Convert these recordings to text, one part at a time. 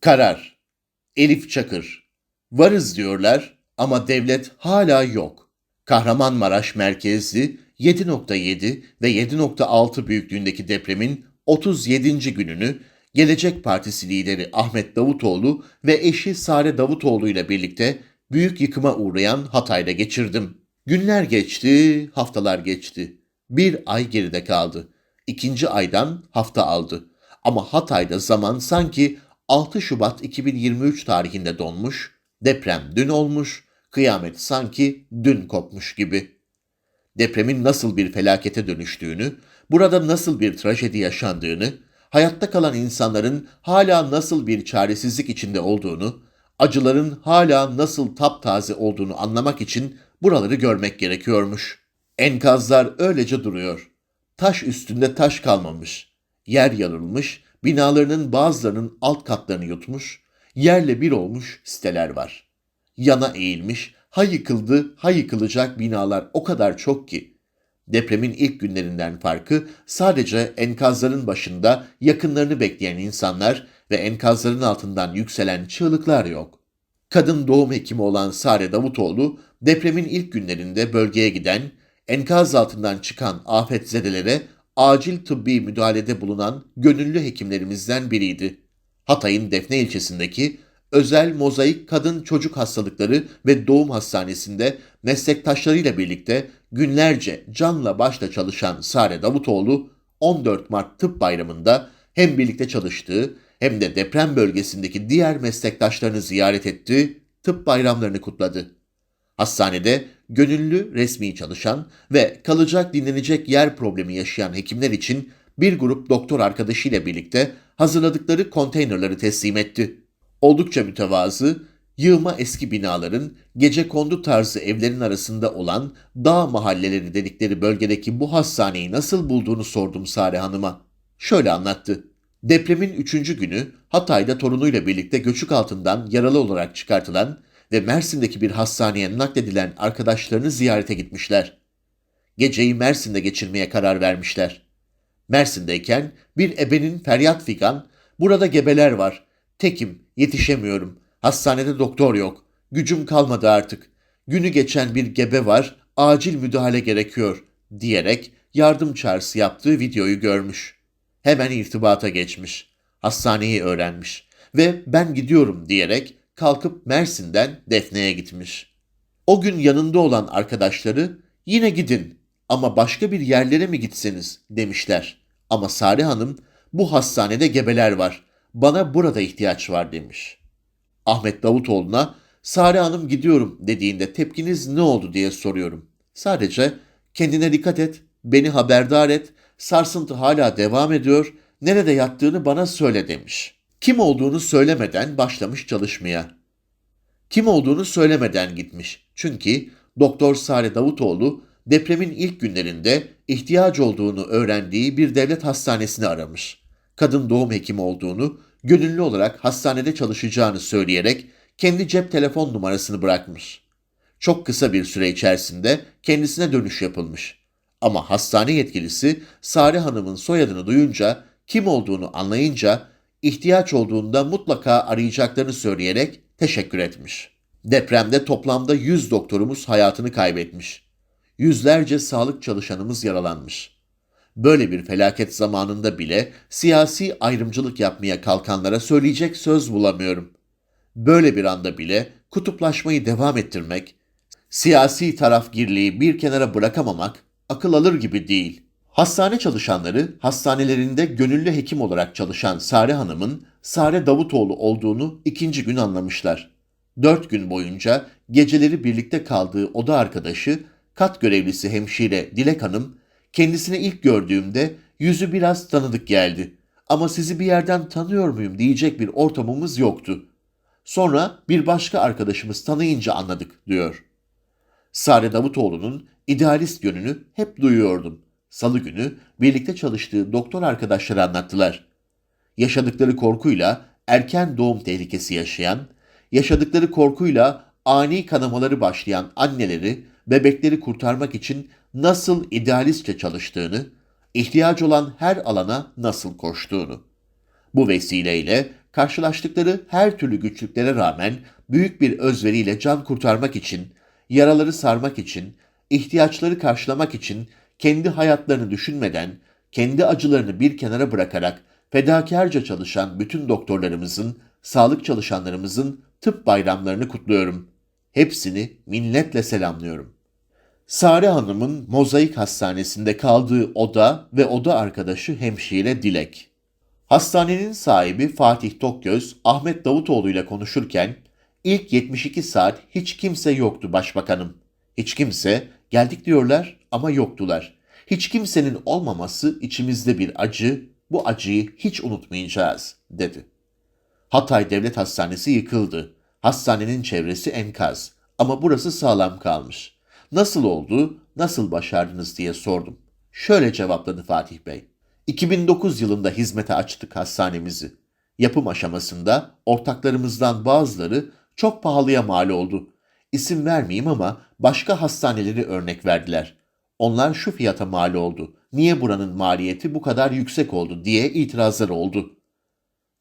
Karar. Elif Çakır. Varız diyorlar ama devlet hala yok. Kahramanmaraş merkezli 7.7 ve 7.6 büyüklüğündeki depremin 37. gününü Gelecek Partisi lideri Ahmet Davutoğlu ve eşi Sare Davutoğlu ile birlikte büyük yıkıma uğrayan Hatay'da geçirdim. Günler geçti, haftalar geçti. Bir ay geride kaldı. İkinci aydan hafta aldı. Ama Hatay'da zaman sanki 6 Şubat 2023 tarihinde donmuş, deprem dün olmuş, kıyamet sanki dün kopmuş gibi. Depremin nasıl bir felakete dönüştüğünü, burada nasıl bir trajedi yaşandığını, hayatta kalan insanların hala nasıl bir çaresizlik içinde olduğunu, acıların hala nasıl taptaze olduğunu anlamak için buraları görmek gerekiyormuş. Enkazlar öylece duruyor. Taş üstünde taş kalmamış. Yer yarılmış, binalarının bazılarının alt katlarını yutmuş, yerle bir olmuş siteler var. Yana eğilmiş, ha yıkıldı, ha yıkılacak binalar o kadar çok ki. Depremin ilk günlerinden farkı sadece enkazların başında yakınlarını bekleyen insanlar ve enkazların altından yükselen çığlıklar yok. Kadın doğum hekimi olan Sare Davutoğlu, depremin ilk günlerinde bölgeye giden, enkaz altından çıkan afetzedelere acil tıbbi müdahalede bulunan gönüllü hekimlerimizden biriydi. Hatay'ın Defne ilçesindeki özel mozaik kadın çocuk hastalıkları ve doğum hastanesinde meslektaşlarıyla birlikte günlerce canla başla çalışan Sare Davutoğlu 14 Mart Tıp Bayramı'nda hem birlikte çalıştığı hem de deprem bölgesindeki diğer meslektaşlarını ziyaret etti, tıp bayramlarını kutladı. Hastanede gönüllü resmi çalışan ve kalacak dinlenecek yer problemi yaşayan hekimler için bir grup doktor arkadaşıyla birlikte hazırladıkları konteynerları teslim etti. Oldukça mütevazı, yığma eski binaların gece kondu tarzı evlerin arasında olan dağ mahalleleri dedikleri bölgedeki bu hastaneyi nasıl bulduğunu sordum Sare Hanım'a. Şöyle anlattı. Depremin üçüncü günü Hatay'da torunuyla birlikte göçük altından yaralı olarak çıkartılan ve Mersin'deki bir hastaneye nakledilen arkadaşlarını ziyarete gitmişler. Geceyi Mersin'de geçirmeye karar vermişler. Mersin'deyken bir ebenin feryat figan, burada gebeler var, tekim, yetişemiyorum, hastanede doktor yok, gücüm kalmadı artık, günü geçen bir gebe var, acil müdahale gerekiyor. diyerek yardım çağrısı yaptığı videoyu görmüş. Hemen irtibata geçmiş, hastaneyi öğrenmiş ve ben gidiyorum. diyerek kalkıp Mersin'den Defne'ye gitmiş. O gün yanında olan arkadaşları yine gidin ama başka bir yerlere mi gitseniz demişler. Ama Sare Hanım bu hastanede gebeler var. Bana burada ihtiyaç var demiş. Ahmet Davutoğlu'na Sare Hanım gidiyorum dediğinde tepkiniz ne oldu diye soruyorum. Sadece kendine dikkat et, beni haberdar et, sarsıntı hala devam ediyor, nerede yattığını bana söyle demiş. Kim olduğunu söylemeden başlamış çalışmaya. Kim olduğunu söylemeden gitmiş. Çünkü Doktor Sare Davutoğlu depremin ilk günlerinde ihtiyaç olduğunu öğrendiği bir devlet hastanesini aramış. Kadın doğum hekimi olduğunu, gönüllü olarak hastanede çalışacağını söyleyerek kendi cep telefon numarasını bırakmış. Çok kısa bir süre içerisinde kendisine dönüş yapılmış. Ama hastane yetkilisi Sare Hanım'ın soyadını duyunca, kim olduğunu anlayınca ihtiyaç olduğunda mutlaka arayacaklarını söyleyerek teşekkür etmiş. Depremde toplamda 100 doktorumuz hayatını kaybetmiş. Yüzlerce sağlık çalışanımız yaralanmış. Böyle bir felaket zamanında bile siyasi ayrımcılık yapmaya kalkanlara söyleyecek söz bulamıyorum. Böyle bir anda bile kutuplaşmayı devam ettirmek, siyasi tarafgirliği bir kenara bırakamamak akıl alır gibi değil. Hastane çalışanları hastanelerinde gönüllü hekim olarak çalışan Sare Hanım'ın Sare Davutoğlu olduğunu ikinci gün anlamışlar. Dört gün boyunca geceleri birlikte kaldığı oda arkadaşı, kat görevlisi hemşire Dilek Hanım, kendisini ilk gördüğümde yüzü biraz tanıdık geldi. Ama sizi bir yerden tanıyor muyum diyecek bir ortamımız yoktu. Sonra bir başka arkadaşımız tanıyınca anladık diyor. Sare Davutoğlu'nun idealist yönünü hep duyuyordum. Salı günü birlikte çalıştığı doktor arkadaşları anlattılar. Yaşadıkları korkuyla erken doğum tehlikesi yaşayan, yaşadıkları korkuyla ani kanamaları başlayan anneleri, bebekleri kurtarmak için nasıl idealistçe çalıştığını, ihtiyaç olan her alana nasıl koştuğunu. Bu vesileyle karşılaştıkları her türlü güçlüklere rağmen büyük bir özveriyle can kurtarmak için, yaraları sarmak için, ihtiyaçları karşılamak için kendi hayatlarını düşünmeden, kendi acılarını bir kenara bırakarak fedakarca çalışan bütün doktorlarımızın, sağlık çalışanlarımızın tıp bayramlarını kutluyorum. Hepsini minnetle selamlıyorum. Sare Hanım'ın Mozaik Hastanesi'nde kaldığı oda ve oda arkadaşı hemşire Dilek. Hastanenin sahibi Fatih Tokgöz, Ahmet Davutoğlu ile konuşurken, ilk 72 saat hiç kimse yoktu başbakanım. Hiç kimse, geldik diyorlar ama yoktular. Hiç kimsenin olmaması içimizde bir acı, bu acıyı hiç unutmayacağız, dedi. Hatay Devlet Hastanesi yıkıldı. Hastanenin çevresi enkaz. Ama burası sağlam kalmış. Nasıl oldu, nasıl başardınız diye sordum. Şöyle cevapladı Fatih Bey. 2009 yılında hizmete açtık hastanemizi. Yapım aşamasında ortaklarımızdan bazıları çok pahalıya mal oldu. İsim vermeyeyim ama başka hastaneleri örnek verdiler. Onlar şu fiyata mal oldu. Niye buranın maliyeti bu kadar yüksek oldu diye itirazlar oldu.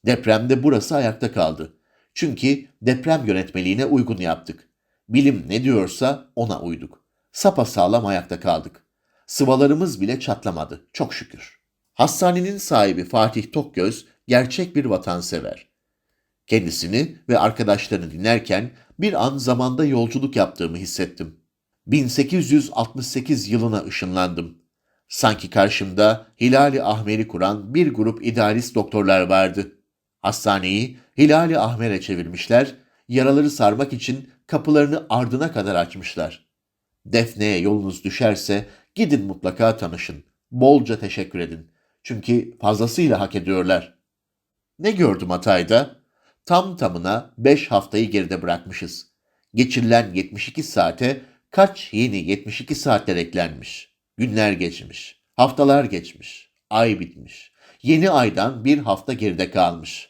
Depremde burası ayakta kaldı. Çünkü deprem yönetmeliğine uygun yaptık. Bilim ne diyorsa ona uyduk. Sapa sağlam ayakta kaldık. Sıvalarımız bile çatlamadı. Çok şükür. Hastanenin sahibi Fatih Tokgöz gerçek bir vatansever. Kendisini ve arkadaşlarını dinlerken bir an zamanda yolculuk yaptığımı hissettim. 1868 yılına ışınlandım. Sanki karşımda Hilali Ahmer'i kuran bir grup idealist doktorlar vardı. Hastaneyi Hilali Ahmer'e çevirmişler, yaraları sarmak için kapılarını ardına kadar açmışlar. Defne'ye yolunuz düşerse gidin mutlaka tanışın. Bolca teşekkür edin. Çünkü fazlasıyla hak ediyorlar. Ne gördüm Hatay'da? Tam tamına 5 haftayı geride bırakmışız. Geçirilen 72 saate kaç yeni 72 saatler eklenmiş. Günler geçmiş, haftalar geçmiş, ay bitmiş. Yeni aydan bir hafta geride kalmış.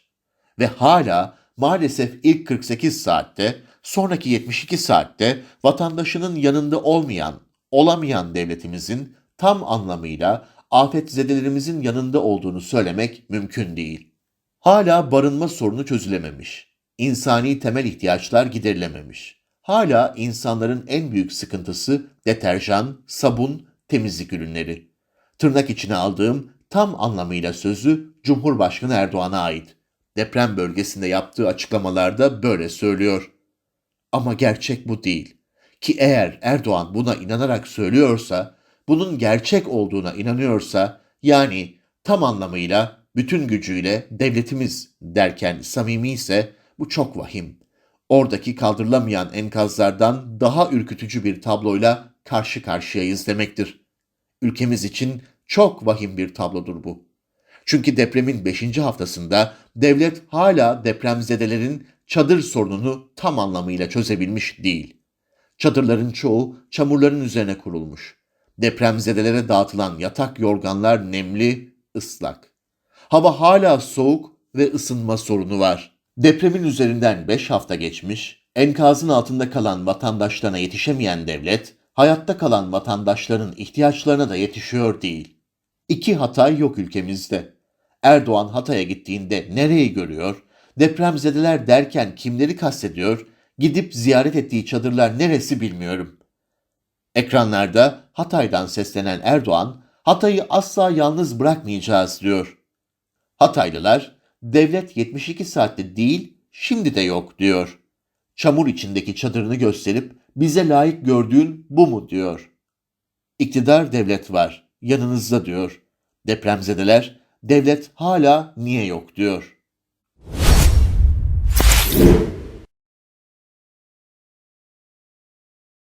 Ve hala maalesef ilk 48 saatte, sonraki 72 saatte vatandaşının yanında olmayan, olamayan devletimizin tam anlamıyla afetzedelerimizin yanında olduğunu söylemek mümkün değil. Hala barınma sorunu çözülememiş. İnsani temel ihtiyaçlar giderilememiş. Hala insanların en büyük sıkıntısı deterjan, sabun, temizlik ürünleri. Tırnak içine aldığım tam anlamıyla sözü Cumhurbaşkanı Erdoğan'a ait. Deprem bölgesinde yaptığı açıklamalarda böyle söylüyor. Ama gerçek bu değil. Ki eğer Erdoğan buna inanarak söylüyorsa, bunun gerçek olduğuna inanıyorsa, yani tam anlamıyla bütün gücüyle devletimiz derken samimi ise bu çok vahim. Oradaki kaldırılamayan enkazlardan daha ürkütücü bir tabloyla karşı karşıyayız demektir. Ülkemiz için çok vahim bir tablodur bu. Çünkü depremin 5. haftasında devlet hala depremzedelerin çadır sorununu tam anlamıyla çözebilmiş değil. Çadırların çoğu çamurların üzerine kurulmuş. Depremzedelere dağıtılan yatak yorganlar nemli, ıslak. Hava hala soğuk ve ısınma sorunu var. Depremin üzerinden 5 hafta geçmiş, enkazın altında kalan vatandaşlarına yetişemeyen devlet, hayatta kalan vatandaşların ihtiyaçlarına da yetişiyor değil. İki Hatay yok ülkemizde. Erdoğan Hatay'a gittiğinde nereyi görüyor? Depremzedeler derken kimleri kastediyor? Gidip ziyaret ettiği çadırlar neresi bilmiyorum. Ekranlarda Hatay'dan seslenen Erdoğan, Hatay'ı asla yalnız bırakmayacağız diyor. Hataylılar, devlet 72 saatte değil, şimdi de yok diyor. Çamur içindeki çadırını gösterip bize layık gördüğün bu mu diyor. İktidar devlet var, yanınızda diyor. Depremzedeler, devlet hala niye yok diyor.